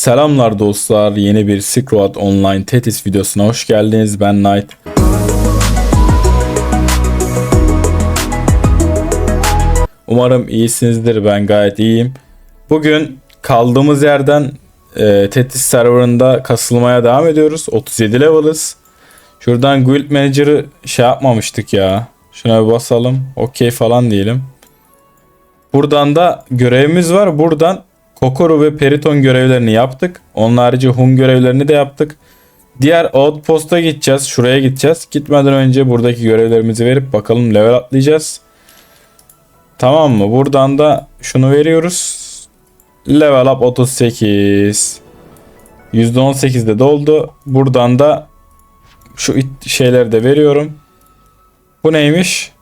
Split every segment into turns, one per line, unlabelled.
Selamlar dostlar. Yeni bir Road Online Tetris videosuna hoş geldiniz. Ben Knight. Umarım iyisinizdir. Ben gayet iyiyim. Bugün kaldığımız yerden e, Tetris serverında kasılmaya devam ediyoruz. 37 level'ız. Şuradan Guild Manager'ı şey yapmamıştık ya. Şuna bir basalım. Okey falan diyelim. Buradan da görevimiz var. Buradan Kokoro ve Periton görevlerini yaptık. Onun harici Hun görevlerini de yaptık. Diğer outpost'a gideceğiz. Şuraya gideceğiz. Gitmeden önce buradaki görevlerimizi verip bakalım level atlayacağız. Tamam mı? Buradan da şunu veriyoruz. Level up 38. %18'de doldu. Buradan da şu şeyleri de veriyorum. Bu neymiş?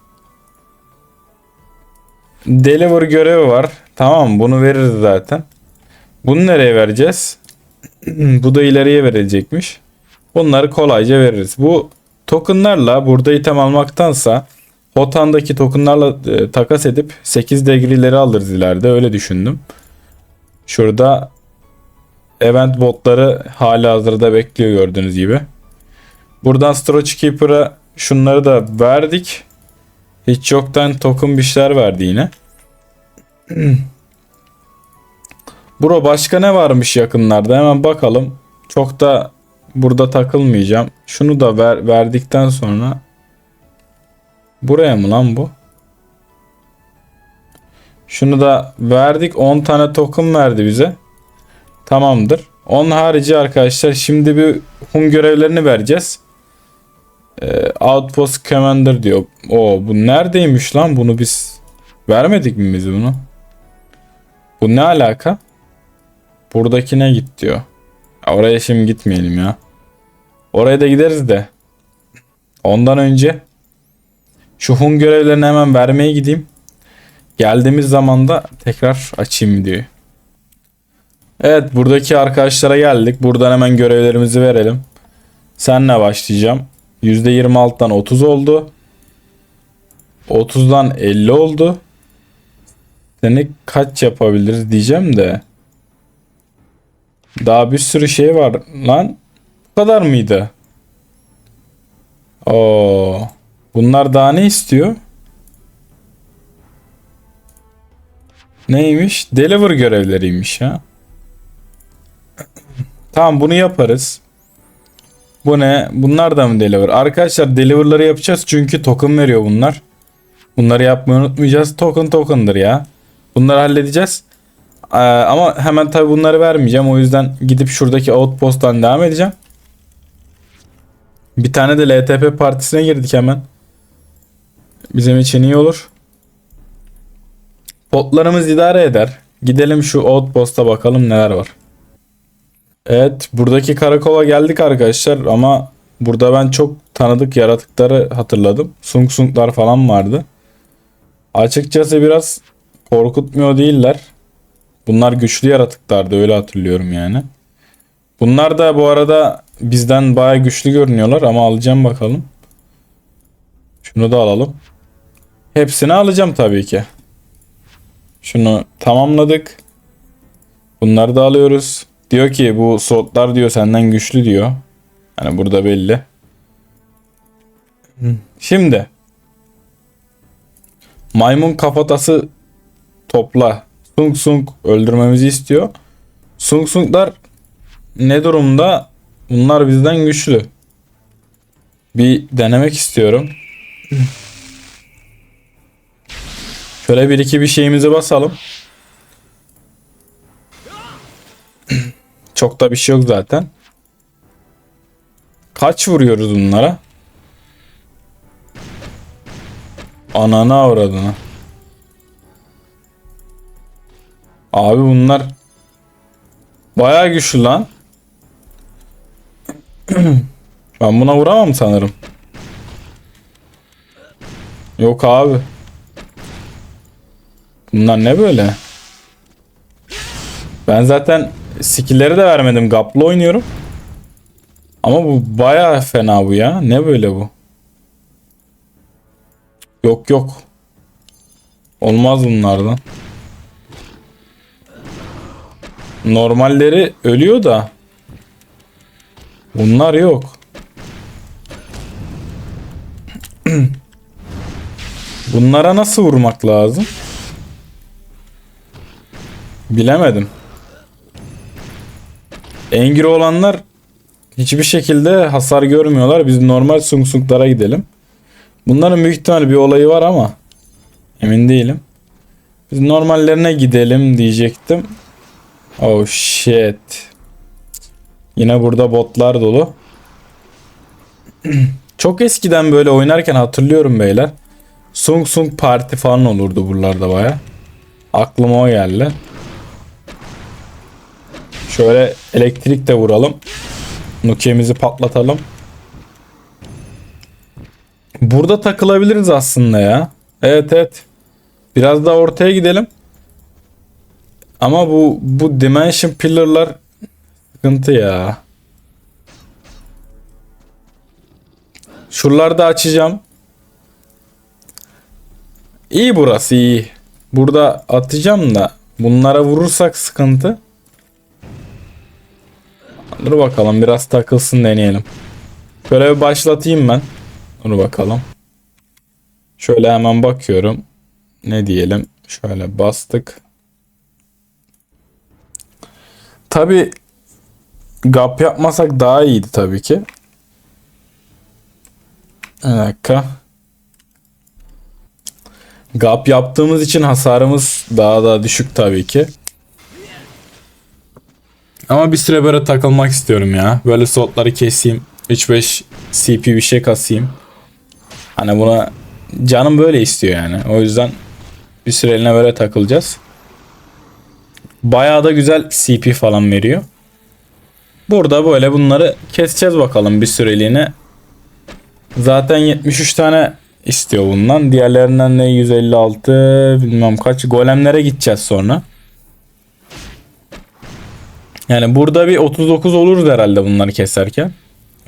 Deliver görevi var. Tamam bunu veririz zaten. Bunu nereye vereceğiz? Bu da ileriye verilecekmiş. Bunları kolayca veririz. Bu tokenlarla burada item almaktansa Hotan'daki tokenlarla e, takas edip 8 degree'leri alırız ileride öyle düşündüm. Şurada event botları hala hazırda bekliyor gördüğünüz gibi. Buradan Storage Keeper'a şunları da verdik. Hiç yoktan token bir şeyler verdi yine. Bro başka ne varmış yakınlarda hemen bakalım. Çok da burada takılmayacağım. Şunu da ver, verdikten sonra buraya mı lan bu? Şunu da verdik 10 tane token verdi bize. Tamamdır. Onun harici arkadaşlar şimdi bir Hun görevlerini vereceğiz. Ee, Outpost Commander diyor. O bu neredeymiş lan? Bunu biz vermedik mi biz bunu? Bu ne alaka? Buradakine git diyor. Ya oraya şimdi gitmeyelim ya. Oraya da gideriz de. Ondan önce şu Hun görevlerini hemen vermeye gideyim. Geldiğimiz zaman da tekrar açayım diyor. Evet buradaki arkadaşlara geldik. Buradan hemen görevlerimizi verelim. Senle başlayacağım. %26'dan 30 oldu. 30'dan 50 oldu. Seni kaç yapabiliriz diyeceğim de. Daha bir sürü şey var lan. Bu kadar mıydı? Oo. Bunlar daha ne istiyor? Neymiş? Deliver görevleriymiş ha. tamam bunu yaparız. Bu ne? Bunlar da mı deliver? Arkadaşlar deliver'ları yapacağız çünkü token veriyor bunlar. Bunları yapmayı unutmayacağız. Token token'dır ya. Bunları halledeceğiz. Ee, ama hemen tabi bunları vermeyeceğim. O yüzden gidip şuradaki outpost'tan devam edeceğim. Bir tane de LTP partisine girdik hemen. Bizim için iyi olur. Potlarımız idare eder. Gidelim şu outpost'a bakalım neler var. Evet buradaki karakola geldik arkadaşlar ama burada ben çok tanıdık yaratıkları hatırladım. Sung Sunglar falan vardı. Açıkçası biraz korkutmuyor değiller. Bunlar güçlü yaratıklardı öyle hatırlıyorum yani. Bunlar da bu arada bizden baya güçlü görünüyorlar ama alacağım bakalım. Şunu da alalım. Hepsini alacağım tabii ki. Şunu tamamladık. Bunları da alıyoruz. Diyor ki bu slotlar diyor senden güçlü diyor. Yani burada belli. Şimdi maymun kafatası topla. Sung Sung öldürmemizi istiyor. Sung Sung'lar ne durumda? Bunlar bizden güçlü. Bir denemek istiyorum. Şöyle bir iki bir şeyimizi basalım. Çok da bir şey yok zaten. Kaç vuruyoruz bunlara? Ananı avradını. Abi bunlar bayağı güçlü lan. ben buna vuramam sanırım. Yok abi. Bunlar ne böyle? Ben zaten skill'leri de vermedim. Gaplı oynuyorum. Ama bu bayağı fena bu ya. Ne böyle bu? Yok yok. Olmaz bunlardan. Normalleri ölüyor da. Bunlar yok. Bunlara nasıl vurmak lazım? Bilemedim. Engiri olanlar hiçbir şekilde hasar görmüyorlar. Biz normal sung sunglara gidelim. Bunların büyük ihtimal bir olayı var ama emin değilim. Biz normallerine gidelim diyecektim. Oh shit. Yine burada botlar dolu. Çok eskiden böyle oynarken hatırlıyorum beyler. Sung Sung Parti falan olurdu buralarda baya. Aklıma o geldi. Şöyle elektrik de vuralım. Nuki'mizi patlatalım. Burada takılabiliriz aslında ya. Evet evet. Biraz daha ortaya gidelim. Ama bu bu dimension pillar'lar sıkıntı ya. Şuraları da açacağım. İyi burası iyi. Burada atacağım da bunlara vurursak sıkıntı. Dur bakalım biraz takılsın deneyelim. Bir başlatayım ben. Dur bakalım. Şöyle hemen bakıyorum. Ne diyelim? Şöyle bastık. Tabi gap yapmasak daha iyiydi tabii ki. Bir dakika. Gap yaptığımız için hasarımız daha da düşük tabii ki. Ama bir süre böyle takılmak istiyorum ya. Böyle slotları keseyim. 3-5 CP bir şey kasayım. Hani buna canım böyle istiyor yani. O yüzden bir süreliğine böyle takılacağız. Bayağı da güzel CP falan veriyor. Burada böyle bunları keseceğiz bakalım bir süreliğine. Zaten 73 tane istiyor bundan. Diğerlerinden de 156 bilmem kaç. Golemlere gideceğiz sonra. Yani burada bir 39 oluruz herhalde bunları keserken.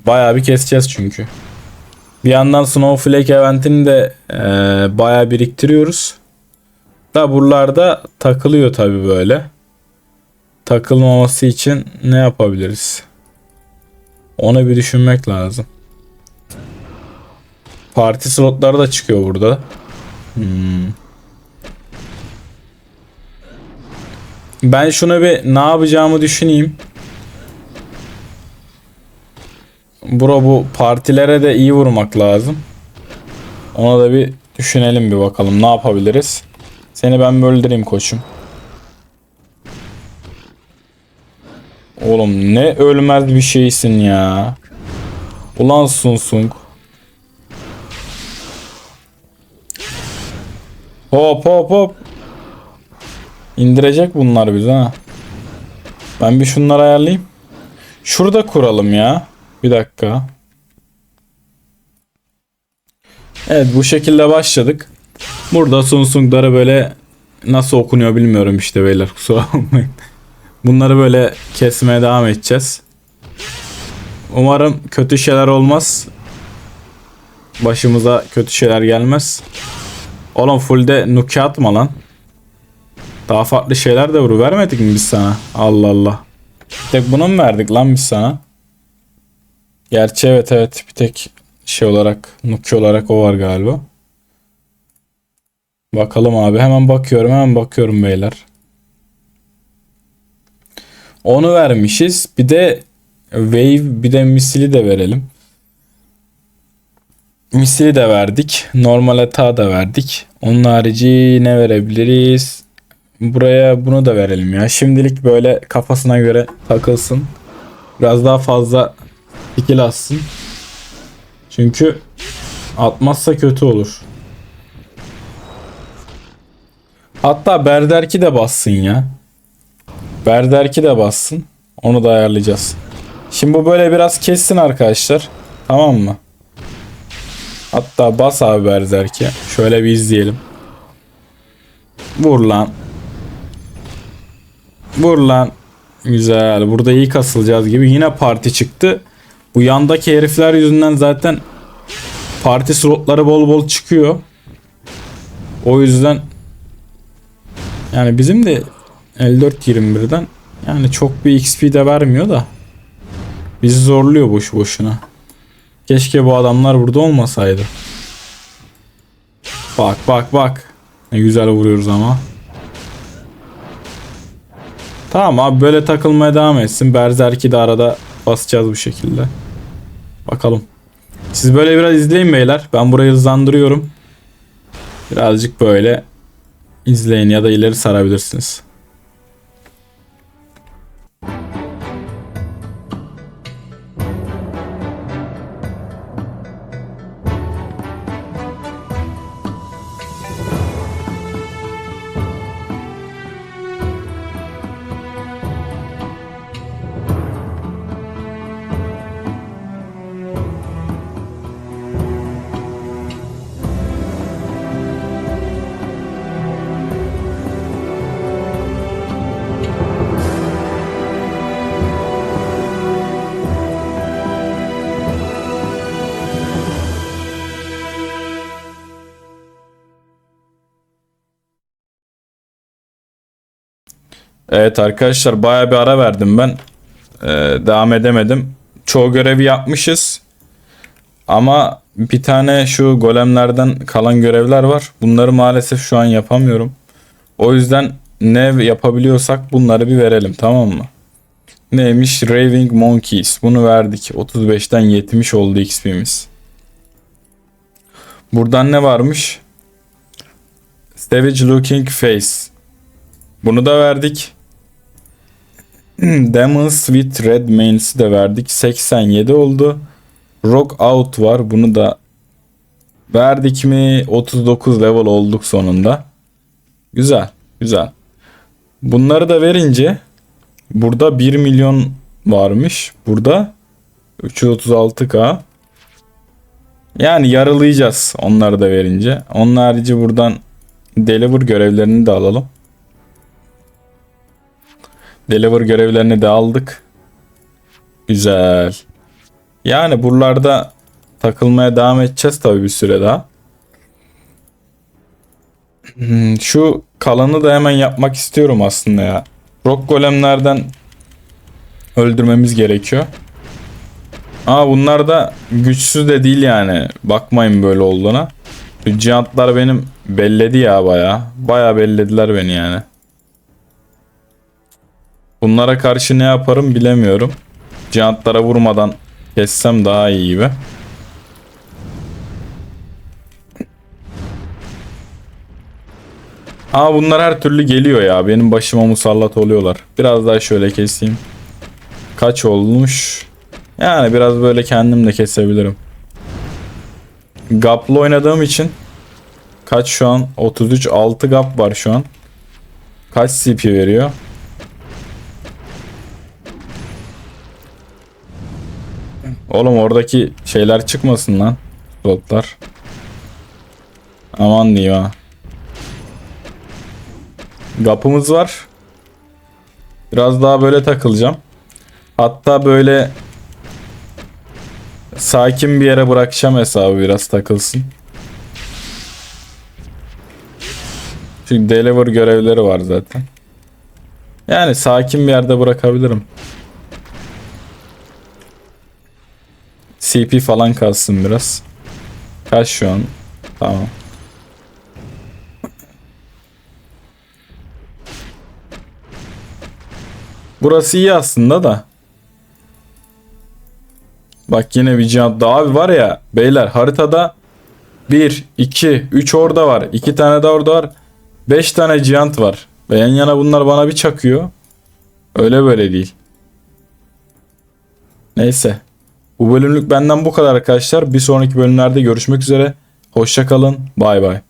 Bayağı bir keseceğiz çünkü. Bir yandan Snowflake eventini de e, bayağı biriktiriyoruz. Da buralarda takılıyor tabi böyle. Takılmaması için ne yapabiliriz? Onu bir düşünmek lazım. Parti slotları da çıkıyor burada. Hmm. Ben şunu bir ne yapacağımı düşüneyim. Bro bu partilere de iyi vurmak lazım. Ona da bir düşünelim bir bakalım ne yapabiliriz. Seni ben bir öldüreyim koçum. Oğlum ne ölmez bir şeysin ya. Ulan Sunsung. Hop hop hop. İndirecek bunlar bizi ha. Ben bir şunları ayarlayayım. Şurada kuralım ya. Bir dakika. Evet bu şekilde başladık. Burada Sunsung'ları böyle nasıl okunuyor bilmiyorum işte beyler kusura bakmayın. Bunları böyle kesmeye devam edeceğiz. Umarım kötü şeyler olmaz. Başımıza kötü şeyler gelmez. Oğlum fullde nuki atma lan. Daha farklı şeyler de vuru vermedik mi biz sana? Allah Allah. Bir tek bunu mu verdik lan biz sana? Gerçi evet evet bir tek şey olarak nuki olarak o var galiba. Bakalım abi hemen bakıyorum hemen bakıyorum beyler. Onu vermişiz. Bir de wave bir de misili de verelim. Misili de verdik. Normal hata da verdik. Onun harici ne verebiliriz? Buraya bunu da verelim ya. Şimdilik böyle kafasına göre takılsın. Biraz daha fazla skill atsın. Çünkü atmazsa kötü olur. Hatta Berderki de bassın ya. Berderki de bassın. Onu da ayarlayacağız. Şimdi bu böyle biraz kessin arkadaşlar. Tamam mı? Hatta bas abi Berserk'e. Şöyle bir izleyelim. Vur lan. Vur lan. Güzel. Burada iyi kasılacağız gibi. Yine parti çıktı. Bu yandaki herifler yüzünden zaten parti slotları bol bol çıkıyor. O yüzden yani bizim de 54-21'den Yani çok bir XP de vermiyor da. Bizi zorluyor boş boşuna. Keşke bu adamlar burada olmasaydı. Bak bak bak. Ne güzel vuruyoruz ama. Tamam abi böyle takılmaya devam etsin. Berzerk'i de arada basacağız bu şekilde. Bakalım. Siz böyle biraz izleyin beyler. Ben burayı hızlandırıyorum. Birazcık böyle izleyin ya da ileri sarabilirsiniz. Evet arkadaşlar baya bir ara verdim ben. Ee, devam edemedim. Çoğu görevi yapmışız. Ama bir tane şu golemlerden kalan görevler var. Bunları maalesef şu an yapamıyorum. O yüzden ne yapabiliyorsak bunları bir verelim tamam mı? Neymiş? Raving Monkeys. Bunu verdik. 35'ten 70 oldu XP'miz. Buradan ne varmış? Savage Looking Face. Bunu da verdik. Demons with Red Mains'i de verdik. 87 oldu. Rock Out var. Bunu da verdik mi? 39 level olduk sonunda. Güzel. Güzel. Bunları da verince burada 1 milyon varmış. Burada 336k. Yani yarılayacağız onları da verince. Onun harici buradan deliver görevlerini de alalım. Deliver görevlerini de aldık. Güzel. Yani buralarda takılmaya devam edeceğiz tabii bir süre daha. Hmm, Şu kalanı da hemen yapmak istiyorum aslında ya. Rock golemlerden öldürmemiz gerekiyor. Aa bunlar da güçsüz de değil yani. Bakmayın böyle olduğuna. Şu Giantlar benim belledi ya baya. Baya bellediler beni yani. Bunlara karşı ne yaparım bilemiyorum. Giantlara vurmadan kessem daha iyi gibi. Aa bunlar her türlü geliyor ya. Benim başıma musallat oluyorlar. Biraz daha şöyle keseyim. Kaç olmuş? Yani biraz böyle kendim de kesebilirim. Gap'la oynadığım için kaç şu an? 33 6 gap var şu an. Kaç CP veriyor? Oğlum oradaki şeyler çıkmasın lan. Slotlar. Aman diyeyim ha. Gapımız var. Biraz daha böyle takılacağım. Hatta böyle sakin bir yere bırakacağım hesabı biraz takılsın. Çünkü deliver görevleri var zaten. Yani sakin bir yerde bırakabilirim. CP falan kalsın biraz. Kaç şu an? Tamam. Burası iyi aslında da. Bak yine bir cihat abi var ya beyler haritada 1, 2, 3 orada var. 2 tane de orada var. 5 tane cihant var. Ve yan yana bunlar bana bir çakıyor. Öyle böyle değil. Neyse. Bu bölümlük benden bu kadar arkadaşlar. Bir sonraki bölümlerde görüşmek üzere. Hoşça kalın. Bay bay.